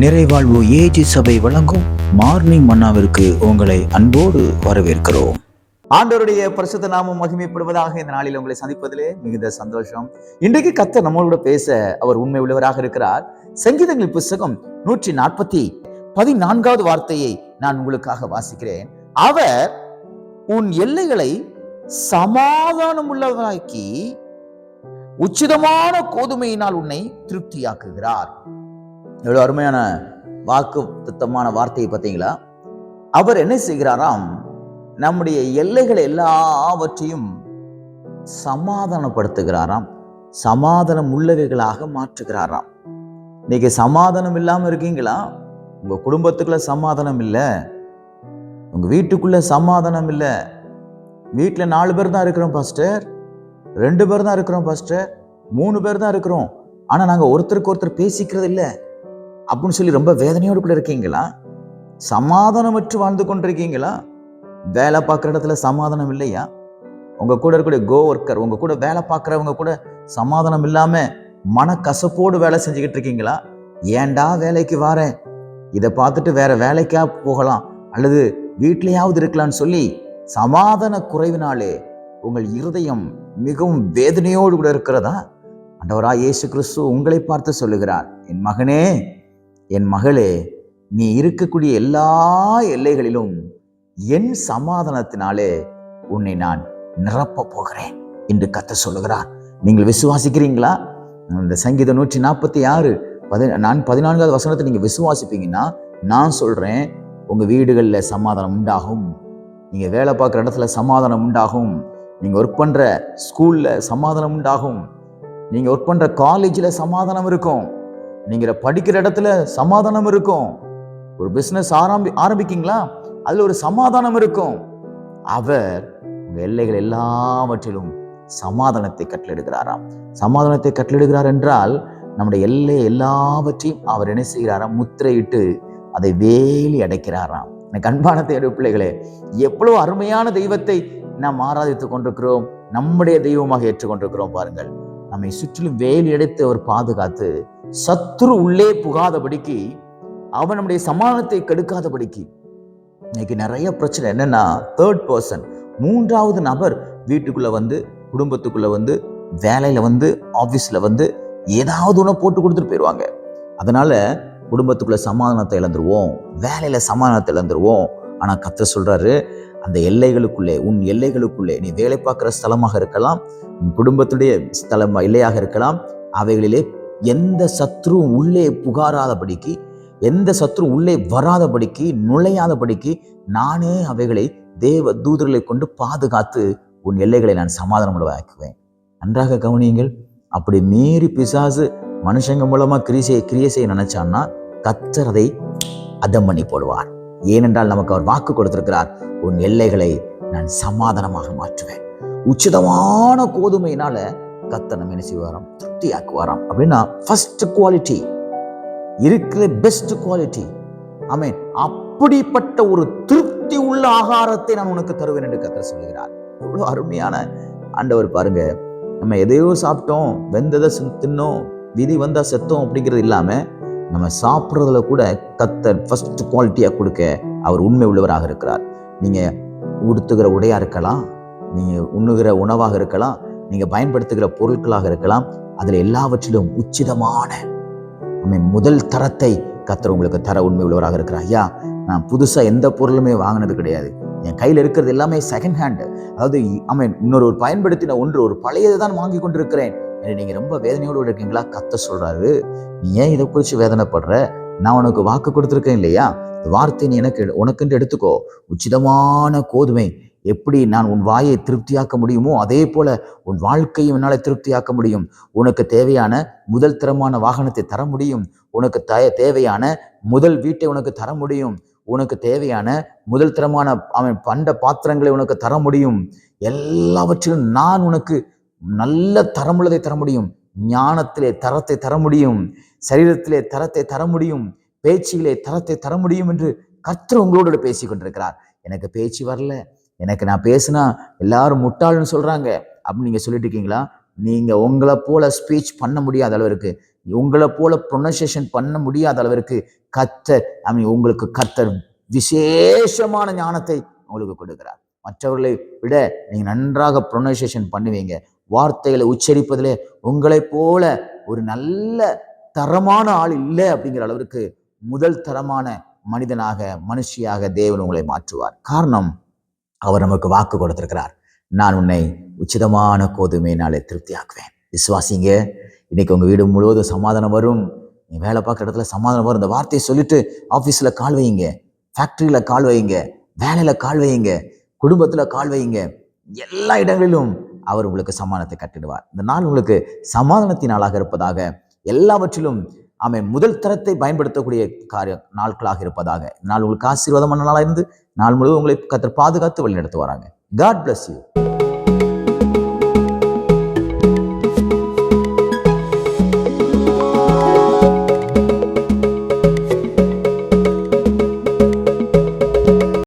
நிறைவாழ்வு AG சபை வழங்கும் morning மன்னாவிற்கு உங்களை அன்போடு வரவேற்கிறோம். ஆண்டவருடைய பரிசுத்த நாமம் மகிமைப்படுவதாக இந்த நாளில் உங்களை சந்திப்பதிலே மிகுந்த சந்தோஷம். இன்றைக்கு கத்தர் நம்மளோட பேச அவர் உண்மை உள்ளவராக இருக்கிறார். சங்கீதங்கள் புஸ்தகம் நூற்றி நாற்பத்தி பதினான்காவது வார்த்தையை நான் உங்களுக்காக வாசிக்கிறேன். அவர் உன் எல்லைகளை சமாதானம் உள்ளவராக்கி உச்சிதமான கோதுமையினால் உன்னை திருப்தியாக்குகிறார். எவ்வளோ அருமையான வாக்கு திட்டமான வார்த்தையை பார்த்தீங்களா? அவர் என்ன செய்கிறாராம்? நம்முடைய எல்லைகள் எல்லாவற்றையும் சமாதானப்படுத்துகிறாராம். சமாதானம் உள்ளவைகளாக மாற்றுகிறாராம். இன்னைக்கு சமாதானம் இல்லாமல் இருக்கீங்களா? உங்கள் குடும்பத்துக்குள்ள சமாதானம் இல்லை. உங்கள் வீட்டுக்குள்ள சமாதானம் இல்லை. வீட்டில் நாலு பேர் தான் இருக்கிறோம் பாஸ்டர். ரெண்டு பேர் தான் இருக்கிறோம் பாஸ்டர். மூணு பேர் தான் இருக்கிறோம். ஆனால் நாங்கள் ஒருத்தருக்கு ஒருத்தர் பேசிக்கிறது இல்லை. அப்படின்னு சொல்லி ரொம்ப வேதனையோடு கூட இருக்கீங்களா? சமாதானமற்று வாழ்ந்து கொண்டிருக்கீங்களா? வேலை பார்க்குற இடத்துல சமாதானம் இல்லையா? உங்கள் கூட இருக்கக்கூடிய கோ ஒர்க்கர் உங்கள் கூட வேலை பார்க்குறவங்க கூட சமாதானம் இல்லாமல் மனக்கசப்போடு வேலை செஞ்சுக்கிட்டு இருக்கீங்களா? ஏன்டா வேலைக்கு வாரேன்? இதை பார்த்துட்டு வேற வேலைக்கா போகலாம். அல்லது வீட்டிலையாவது இருக்கலாம்னு சொல்லி சமாதான குறைவினாலே உங்கள் இருதயம் மிகவும் வேதனையோடு கூட இருக்கிறதா? அண்டவரா இயேசு கிறிஸ்து உங்களை பார்த்து சொல்லுகிறார். என் மகனே என் மகளே நீ இருக்கக்கூடிய எல்லா எல்லைகளிலும் என் சமாதானத்தினாலே உன்னை நான் நிரப்ப போகிறேன் என்று கத்த சொல்லுகிறார். நீங்கள் விசுவாசிக்கிறீங்களா? இந்த சங்கீதம் நூற்றி நாற்பத்தி ஆறு பதி நான் பதினான்காவது வசனத்தை நீங்கள் விசுவாசிப்பீங்கன்னா நான் சொல்கிறேன் உங்கள் வீடுகளில் சமாதானம் உண்டாகும். நீங்கள் வேலை பார்க்குற இடத்துல சமாதானம் உண்டாகும். நீங்கள் ஒர்க் பண்ணுற ஸ்கூலில் சமாதானம் உண்டாகும். நீங்கள் ஒர்க் பண்ணுற காலேஜில் சமாதானம் இருக்கும். நீங்க படிக்கிற இடத்துல சமாதானம் இருக்கும். ஒரு பிஸ்னஸ் ஆரம்பி ஆரம்பிக்கீங்களா? அதுல ஒரு சமாதானம் இருக்கும். அவர் உங்க எல்லைகள் எல்லாவற்றிலும் சமாதானத்தை கட்டளிடுகிறாராம் சமாதானத்தை கட்டளிடுகிறார் என்றால் நம்முடைய எல்லை எல்லாவற்றையும் அவர் என்ன செய்கிறாராம்? முத்திரையிட்டு அதை வேலி அடைக்கிறாராம். எனக்கு அன்பான தேடு பிள்ளைகளே எவ்வளவு அருமையான தெய்வத்தை நாம் ஆராதித்துக் கொண்டிருக்கிறோம். நம்முடைய தெய்வமாக ஏற்றுக்கொண்டிருக்கிறோம் பாருங்கள். நம்மை சுற்றிலும் வேலி அடைத்து அவர் பாதுகாத்து சத்ரு உள்ளே புகாதபடிக்கு அவன் நம்முடைய சமாதானத்தை கெடுக்காதபடிக்கு. இன்னைக்கு நிறைய பிரச்சனை. என்னன்னா தேர்ட் பர்சன் மூன்றாவது நபர் வீட்டுக்குள்ளே வந்து குடும்பத்துக்குள்ள வந்து வேலையில் வந்து ஆஃபீஸில் வந்து ஏதாவது ஒன்று போட்டு கொடுத்துட்டு போயிடுவாங்க அதனால குடும்பத்துக்குள்ள சமாதானத்தை இழந்துருவோம். வேலையில் சமாதானத்தை இழந்துருவோம். ஆனால் கத்த சொல்கிறாரு அந்த எல்லைகளுக்குள்ளே உன் எல்லைகளுக்குள்ளே நீ வேலை பார்க்குற ஸ்தலமாக இருக்கலாம் உன் குடும்பத்துடைய ஸ்தலம் எல்லையாக இருக்கலாம் அவைகளிலே எந்த சத்ருவும் உள்ளே புகாராதபடிக்கு எந்த சத்ரு உள்ளே வராதபடிக்கு நுழையாதபடிக்கு நானே அவைகளை தேவ தூதர்களை கொண்டு பாதுகாத்து உன் எல்லைகளை நான் சமாதானம் உள்ளவாக்குவேன் நன்றாக கவனியுங்கள். அப்படி மீறி பிசாசு மனுஷங்க மூலமா கிரிசை கிரியை செய்ய நினைச்சான்னா கத்தர் அதை அதம் பண்ணி போடுவார். ஏனென்றால் நமக்கு அவர் வாக்கு கொடுத்திருக்கிறார் உன் எல்லைகளை நான் சமாதானமாக மாற்றுவேன். உச்சிதமான கோதுமையினால கத்தர் நம்ம என்ன செய்வாராம்? வரோம் அப்படின்னா ஃபர்ஸ்ட் குவாலிட்டி இருக்கிற பெஸ்ட் குவாலிட்டி ஆமேன். அப்படிப்பட்ட ஒரு திருப்தி உள்ள ஆகாரத்தை நான் உனக்கு தருவேன் என்று கத்தர் சொல்லுகிறார். எவ்வளவு அருமையான ஆண்டவர் பாருங்க. நம்ம எதையோ சாப்பிட்டோம் வெந்ததை தின்னோம் விதி வந்தால் செத்தோம் அப்படிங்கிறது இல்லாமல் நம்ம சாப்பிட்றதுல கூட கத்தர் ஃபஸ்ட் குவாலிட்டியாக கொடுக்க அவர் உண்மை உள்ளவராக இருக்கிறார். நீங்கள் உடுத்துகிற உடையாக இருக்கலாம் நீங்கள் உண்ணுகிற உணவாக இருக்கலாம் நீங்கள் பயன்படுத்துகிற பொருட்களாக இருக்கலாம் அதில் எல்லாவற்றிலும் உச்சிதமான ஆமென். முதல் தரத்தை கத்தர் உங்களுக்கு தர உண்மை உள்ளவராக இருக்கிறார். ஐயா நான் புதுசாக எந்த பொருளுமே வாங்கினது கிடையாது. என் கையில் இருக்கிறது எல்லாமே செகண்ட் ஹேண்ட் அதாவது ஆமென் இன்னொரு ஒரு பயன்படுத்தின ஒன்று ஒரு பழையதை தான் வாங்கி கொண்டிருக்கிறேன். நீங்கள் ரொம்ப வேதனையோடு இருக்கீங்களா? கத்த சொல்கிறாரு நீ ஏன் இதை குறித்து வேதனைப்படுற? நான் உனக்கு வாக்கு கொடுத்துருக்கேன் இல்லையா? வார்த்தை நீ எனக்கு உனக்குன்ட்டு எடுத்துக்கோ. உச்சிதமான கோதுமை எப்படி நான் உன் வாயை திருப்தியாக்க முடியுமோ அதே போல உன் வாழ்க்கையும் என்னால் திருப்தியாக்க முடியும். உனக்கு தேவையான முதல் தரமான வாகனத்தை தர முடியும். உனக்கு த தேவையான முதல் வீட்டை உனக்கு தர முடியும். உனக்கு தேவையான முதல் தரமான அவன் பண்ட பாத்திரங்களை உனக்கு தர முடியும். எல்லாவற்றிலும் நான் உனக்கு நல்ல தரமுள்ளதை தர முடியும். ஞானத்திலே தரத்தை தர முடியும். சரீரத்திலே தரத்தை தர முடியும். பேச்சிலே தரத்தை தர முடியும் என்று கர்த்தர் உங்களோட பேசி கொண்டிருக்கிறார் எனக்கு பேச்சு வரல. எனக்கு நான் பேசினா எல்லாரும் முட்டாள்னு சொல்கிறாங்க அப்படின்னு நீங்கள் சொல்லிட்டு இருக்கீங்களா? நீங்கள் உங்களை போல ஸ்பீச் பண்ண முடியாத அளவிற்கு உங்களை போல ப்ரொனன்சியேஷன் பண்ண முடியாத அளவிற்கு கத்தர் ஐ மீன் உங்களுக்கு கத்தர் விசேஷமான ஞானத்தை உங்களுக்கு கொடுக்குறார். மற்றவர்களை விட நீங்கள் நன்றாக ப்ரொனன்சியேஷன் பண்ணுவீங்க. வார்த்தைகளை உச்சரிப்பதிலே உங்களைப் போல ஒரு நல்ல தரமான ஆள் இல்லை அப்படிங்கிற அளவிற்கு முதல் தரமான மனிதனாக மனுஷியாக தேவன் உங்களை மாற்றுவார். காரணம் அவர் நமக்கு வாக்கு கொடுத்திருக்கிறார். நான் உன்னை உச்சிதமான கோதுமையினாலே திருப்தியாக்குவேன். விசுவாசிங்க இன்னைக்கு உங்கள் வீடு முழுவதும் சமாதானம் வரும். நீ வேலை பார்க்குற இடத்துல சமாதானம் வரும். இந்த வார்த்தையை சொல்லிட்டு ஆஃபீஸில் கால் வைங்க. ஃபேக்ட்ரியில் கால் வைங்க. வேலையில் கால் வைங்க. குடும்பத்தில் கால் வைங்க. எல்லா இடங்களிலும் அவர் உங்களுக்கு சமாதானத்தை கட்டிடுவார். இந்த நாள் உங்களுக்கு சமாதானத்தின் நாளாக இருப்பதாக எல்லாவற்றிலும் ஆமென் முதல் தரத்தை பயன்படுத்தக்கூடிய காரிய நாட்களாக இருப்பதாக. நாள் உங்களுக்கு ஆசீர்வாதமான நாளாக இருந்து நாள் முழுவதும் உங்களை கத்தர் பாதுகாத்து வழி நடத்துவாராங்க காட் பிளஸ் யூ